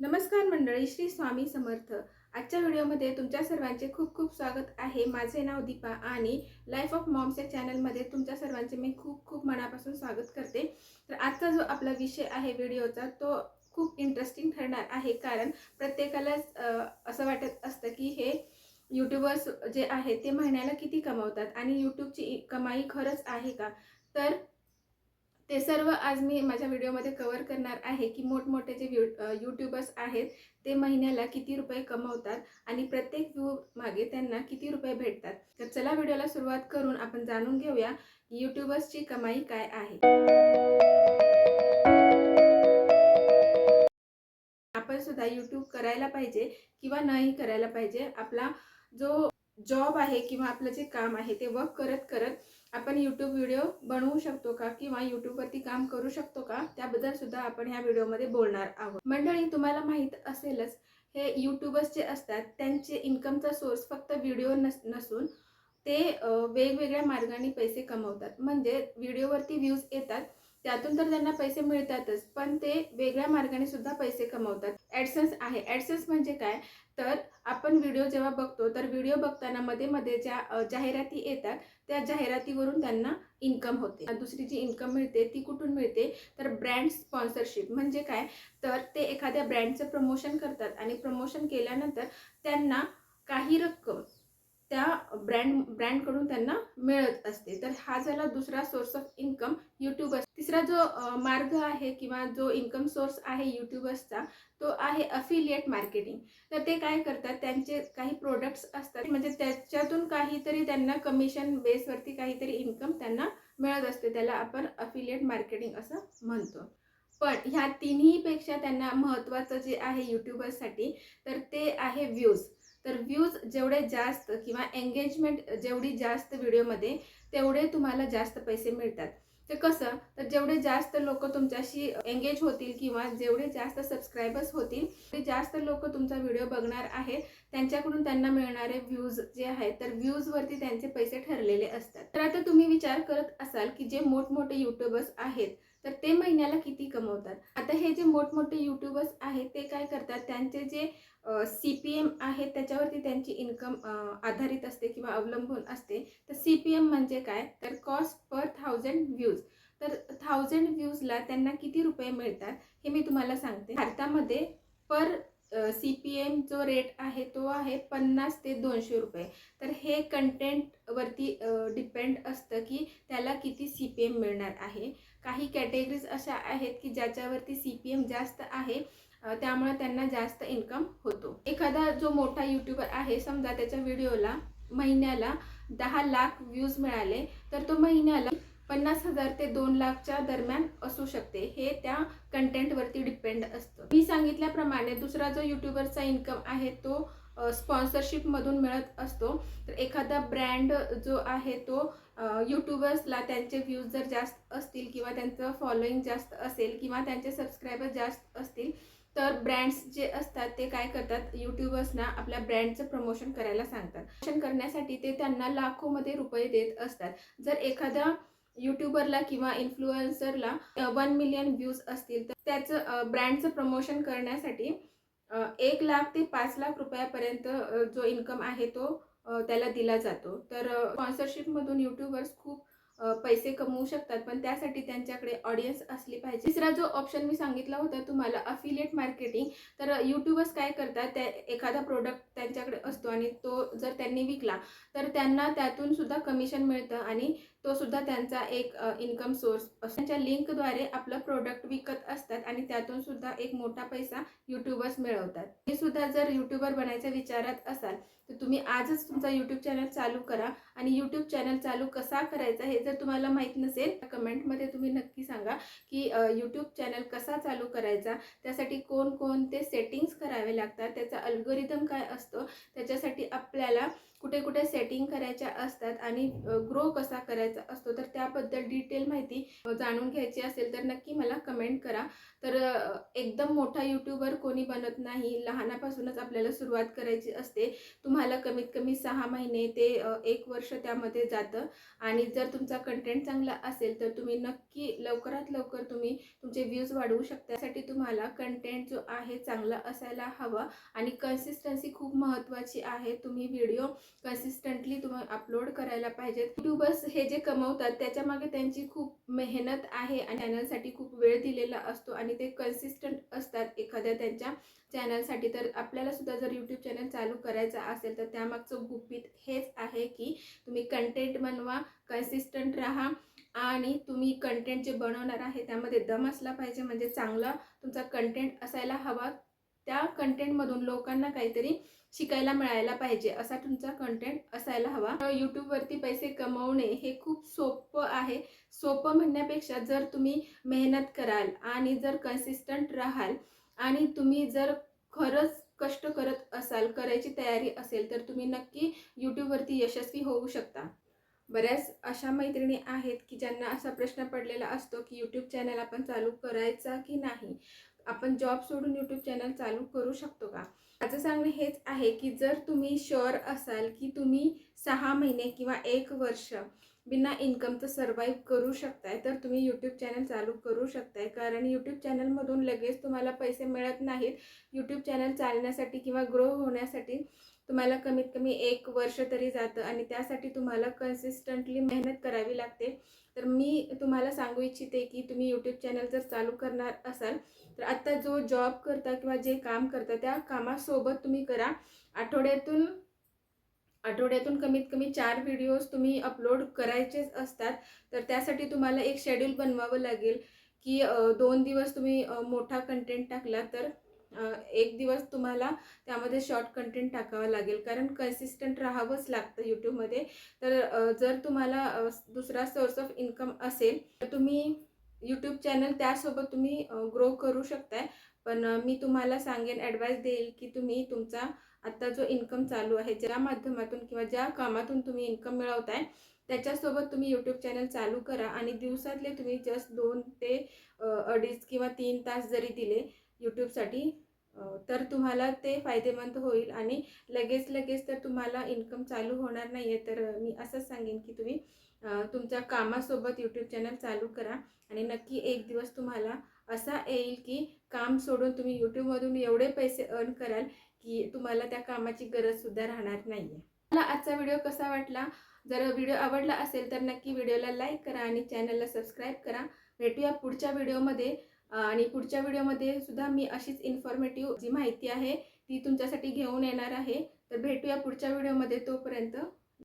नमस्कार मंडळी श्री स्वामी समर्थ. आजच्या व्हिडिओमध्ये तुमच्या सर्वांचे खूप खूप स्वागत आहे. माझे नाव दीपा आणि लाईफ ऑफ मॉम्स या चॅनलमध्ये तुमच्या सर्वांचे मी खूप खूप मनापासून स्वागत करते. तर आजचा जो आपला विषय आहे व्हिडिओचा तो खूप इंटरेस्टिंग ठरणार आहे. कारण प्रत्येकालाच असं वाटत असतं की हे यूट्यूबर्स जे आहे ते महिन्याला किती कमावतात आणि यूट्यूबची कमाई खरंच आहे का? तर ते सर्व आज मी माझ्या व्हिडिओमध्ये कवर करणार आहे की मोठमोठे जे यूट्यूबर्स आहेत ते महिन्याला किती रुपये कमवतात आणि प्रत्येक व्ह्यू मागे त्यांना किती रुपये भेटतात. तर चला व्हिडिओला सुरुवात करून आपण जाणून घेऊया की यूट्यूबर्सची कमाई काय आहे. आपण सुद्धा यूट्यूब करायला पाहिजे किंवा नाही करायला पाहिजे आपला जो जॉब आहे किंवा आपलं जे काम आहे ते वर्क करत करत आपण यूट्यूब व्हिडिओ बनवू शकतो का? किंवा यूट्यूबवरती काम करू शकतो का? त्याबद्दल सुद्धा आपण ह्या व्हिडिओमध्ये बोलणार आहोत. मंडळी तुम्हाला माहीत असेलच हे यूट्यूबर्स जे असतात त्यांचे इन्कमचा सोर्स फक्त व्हिडिओ नस नसून ते वेगवेगळ्या मार्गाने पैसे कमवतात. म्हणजे व्हिडिओवरती व्ह्यूज येतात. त्यातून तर त्यांना पैसे मिळतातच पण ते वेगळ्या मार्गाने सुद्धा पैसे कमवतात. ॲडसन्स आहे. ॲडसन्स म्हणजे काय? तर आपण व्हिडिओ जेव्हा बघतो तर व्हिडिओ बघताना मध्ये मध्ये ज्या जाहिराती येतात त्या जाहिरातीवरून त्यांना इन्कम होते. दुसरी जी इन्कम मिळते ती कुठून मिळते? तर ब्रँड स्पॉन्सरशिप म्हणजे काय? तर ते एखाद्या ब्रँडचं प्रमोशन करतात आणि प्रमोशन केल्यानंतर त्यांना काही रक्कम त्या ब्रँड ब्रँडकडून त्यांना मिळत असते. तर हा झाला दुसरा सोर्स ऑफ इन्कम युट्यूबर्स तिसरा जो मार्ग आहे किंवा जो इन्कम सोर्स आहे युट्यूबर्सचा तो आहे अफिलिएट मार्केटिंग तर ते काय करतात? त्यांचे काही प्रोडक्ट्स असतात. म्हणजे त्याच्यातून काहीतरी त्यांना कमिशन बेसवरती काहीतरी इन्कम त्यांना मिळत असते. त्याला आपण अफिलिएट मार्केटिंग असं म्हणतो. पण ह्या तिन्हीपेक्षा त्यांना महत्त्वाचं जे आहे युट्यूबर्ससाठी तर ते आहे व्ह्यूज तर व्ह्यूज जेवढे जास्त किंवा एंगेजमेंट जेवढी जास्त व्हिडिओमध्ये तेवढे तुम्हाला जास्त पैसे मिळतात. ते कसं? तर जेवढे जास्त लोक तुमच्याशी एंगेज होतील किंवा जेवढे जास्त सबस्क्रायबर्स होतील तेवढे जास्त लोक तुमचा व्हिडिओ बघणार आहेत. त्यांच्याकडून त्यांना मिळणारे व्ह्यूज जे आहेत तर व्ह्यूजवरती त्यांचे पैसे ठरलेले असतात. तर आता तुम्ही विचार करत असाल की जे मोठमोठे युट्यूबर्स आहेत तर ते महिन्याला किती कमवतात? आता हे जे मोठमोठे युट्यूबर्स आहेत ते काय करतात? त्यांचे जे सी पी एम आहे त्याच्यावरती त्यांची इन्कम आधारित असते किंवा अवलंबून असते. तर सी पी एम म्हणजे काय? तर कॉस्ट पर थाउजंड व्ह्यूज तर थाउजंड व्ह्यूजला त्यांना किती रुपये मिळतात? हे मी तुम्हाला सांगते. भारतामध्ये पर सी पी एम जो रेट आहे तो आहे पन्नास ते दोनशे रुपये. तर हे कंटेंटवरती डिपेंड असतं की त्याला किती सी पी एम मिळणार आहे. काही कॅटेगरीज अशा आहेत की ज्याच्यावरती सी पी एम जास्त आहे त्यामुळे त्यांना जास्त इन्कम होतो. एखादा जो मोठा यूट्यूबर आहे समजा त्याच्या व्हिडिओला महिन्याला दहा लाख व्ह्यूज मिळाले तर तो महिन्याला पन्नास हजार ते दोन लाखच्या दरम्यान असू शकते. हे त्या कंटेंटवरती डिपेंड असतं. मी सांगितल्याप्रमाणे दुसरा जो यूट्यूबरचा इन्कम आहे तो स्पॉन्सरशिपमधून मिळत असतो. तर एखादा ब्रँड जो आहे तो यूट्यूबर्सला त्यांचे व्ह्यूज जर जास्त असतील किंवा त्यांचं फॉलोईंग जास्त असेल किंवा त्यांचे सबस्क्रायबर जास्त असतील तर ब्रँड्स जे असतात ते काय करतात? यूट्यूबर्सना आपल्या ब्रँडचं प्रमोशन करायला सांगतात. प्रमोशन करण्यासाठी ते त्यांना लाखोमध्ये रुपये देत असतात. जर एखाद्या यूट्यूबरला किंवा इन्फ्लुएन्सरला वन मिलियन व्ह्यूज असतील तर त्याचं ब्रँडचं प्रमोशन करण्यासाठी एक लाख ते पाच लाख रुपयापर्यंत जो इन्कम आहे तो त्याला दिला जातो. तर स्पॉन्सरशिपमधून यूट्यूबर्स खूप पैसे कमवू शकतात पण त्यासाठी त्यांच्याकडे ऑडियन्स असली पाहिजे. तिसरा जो ऑप्शन मी सांगितला होता तुम्हाला अफिलिएट मार्केटिंग तर यूट्यूबर्स काय करतात त्या एखादा प्रोडक्ट त्यांच्याकडे असतो आणि तो जर त्यांनी विकला तर त्यांना त्यातून सुद्धा कमिशन मिळतं आणि तो सुद्धा त्यांचा एक इन्कम सोर्स असतो. त्यांच्या लिंकद्वारे आपलं प्रोडक्ट विकत असतात आणि त्यातून सुद्धा एक मोठा पैसा यूट्यूबर्स मिळवतात. हे सुद्धा जर यूट्यूबर बनायच्या विचारात असाल तर तुम्ही आजच तुमचा यूट्यूब चॅनल चालू करा. आणि यूट्यूब चॅनल चालू कसा करायचा हे जर तुम्हाला माहीत नसेल तर कमेंटमध्ये तुम्ही नक्की सांगा की यूट्यूब चॅनल कसा चालू करायचा? त्यासाठी कोणकोणते सेटिंग्स करावे लागतात? त्याचा अल्गोरिदम काय असतो? त्याच्यासाठी आपल्याला कुठे कुठे सेटिंग करायच्या असतात आणि ग्रो कसा करायचा असतो तर त्याबद्दल डिटेल माहिती जाणून घ्यायची असेल तर नक्की मला कमेंट करा. तर एकदम मोठा यूट्यूबर कोणी बनत नाही लहानापासूनच आपल्याला सुरुवात करायची असते. तुम्हाला कमीत कमी सहा महिने ते एक वर्ष त्यामध्ये जातं. आणि जर तुमचा कंटेंट चांगला असेल तर तुम्ही नक्की लवकरात लवकर तुम्ही तुमचे व्ह्यूज वाढवू शकता. त्यासाठी तुम्हाला कंटेंट जो आहे चांगला असायला हवा. आणि कन्सिस्टन्सी खूप महत्त्वाची आहे. तुम्ही व्हिडिओ कन्सिस्टंटली तुम्ही अपलोड करायला पाहिजेत. युट्यूबर्स हे जे कमवतात त्याच्यामागे त्यांची खूप मेहनत आहे आणि चॅनलसाठी खूप वेळ दिलेला असतो आणि ते कन्सिस्टंट असतात. एखाद्या त्यांच्या चॅनलसाठी तर आपल्याला सुद्धा जर यूट्यूब चॅनल चालू करायचा असेल तर त्यामागचं गुपित हेच आहे की तुम्ही कंटेंट बनवा कन्सिस्टंट राहा आणि तुम्ही कंटेंट जे बनवणार आहे त्यामध्ये दम असला पाहिजे. म्हणजे चांगला तुमचा कंटेंट असायला हवा. त्या कंटेंटमधून लोकांना काहीतरी शिकायला मिळायला पाहिजे असा तुमचा कंटेंट असायला हवा. यूट्यूबवरती पैसे कमवणे हे खूप सोपं आहे. सोपं म्हणण्यापेक्षा जर तुम्ही मेहनत कराल आणि जर कन्सिस्टंट राहाल आणि तुम्ही जर खरंच कष्ट करत असाल करायची तयारी असेल तर तुम्ही नक्की यूट्यूबवरती यशस्वी होऊ शकता. बऱ्याच अशा मैत्रिणी आहेत की ज्यांना असा प्रश्न पडलेला असतो की यूट्यूब चॅनल आपण चालू करायचा की नाही? आपण जॉब सोडून यूट्यूब चॅनल चालू करू शकतो का? माझं सांगणं हेच आहे की जर तुम्ही शुअर असाल की तुम्ही सहा महिने किंवा एक वर्ष बिना इन्कमचं सर्वाईव्ह करू शकताय तर तुम्ही यूट्यूब चॅनल चालू करू शकताय. कारण यूट्यूब चॅनलमधून लगेच तुम्हाला पैसे मिळत नाहीत. यूट्यूब चॅनल चालण्यासाठी किंवा ग्रो होण्यासाठी तुम्हाला कमीत कमी एक वर्ष तरी जातं आणि त्यासाठी तुम्हाला कन्सिस्टंटली मेहनत करावी लागते. तर मी तुम्हाला सांगू इच्छिते की तुम्ही यूट्यूब चॅनल जर चालू करणार असाल तर आत्ता जो जॉब करता किंवा जे काम करता त्या कामासोबत तुम्ही करा. आठवड्यातून आठवड्यातून कमीत कमी चार व्हिडिओज तुम्ही अपलोड करायचेच असतात. तर त्यासाठी तुम्हाला एक शेड्यूल बनवावं लागेल की दोन दिवस तुम्ही मोठा कंटेंट टाकला तर एक दिवस तुम्हाला त्यामध्ये शॉर्ट कंटेंट टाकावा लागेल. कारण कन्सिस्टंट राहावंच लागतं यूट्यूबमध्ये तर जर तुम्हाला दुसरा सोर्स ऑफ इन्कम असेल तर तुम्ही यूट्यूब चॅनल त्यासोबत तुम्ही ग्रो करू शकताय. पण मी तुम्हाला सांगेन ॲडवाईस देईल की तुम्ही तुमचा आत्ता जो इन्कम चालू आहे ज्या माध्यमातून किंवा ज्या कामातून तुम्ही इन्कम मिळवताय त्याच्यासोबत तुम्ही यूट्यूब चॅनल चालू करा. आणि दिवसातले तुम्ही जस्ट दोन ते अडीच किंवा तीन तास जरी दिले यूट्यूबसाठी तर तुम्हाला ते फायदेमंद होईल आणि लगेच लगेच तर तुम्हाला इन्कम चालू होणार नाही आहे तर मी असंच सांगेन की तुम्ही तुमच्या कामासोबत यूट्यूब चॅनल चालू करा आणि नक्की एक दिवस तुम्हाला असा येईल की काम सोडून तुम्ही यूट्यूबमधून एवढे पैसे अर्न कराल की तुम्हाला त्या कामाची गरजसुद्धा राहणार नाही आहे मला आजचा व्हिडिओ कसा वाटला? जर व्हिडिओ आवडला असेल तर नक्की व्हिडिओला लाईक करा आणि चॅनलला सबस्क्राईब करा. भेटूया पुढच्या व्हिडिओमध्ये आणि पुढच्या व्हिडिओमध्ये सुद्धा मी अशीच इन्फॉर्मेटिव्ह जी माहिती आहे ती तुमच्यासाठी घेऊन येणार आहे. तर भेटूया पुढच्या व्हिडिओमध्ये तोपर्यंत.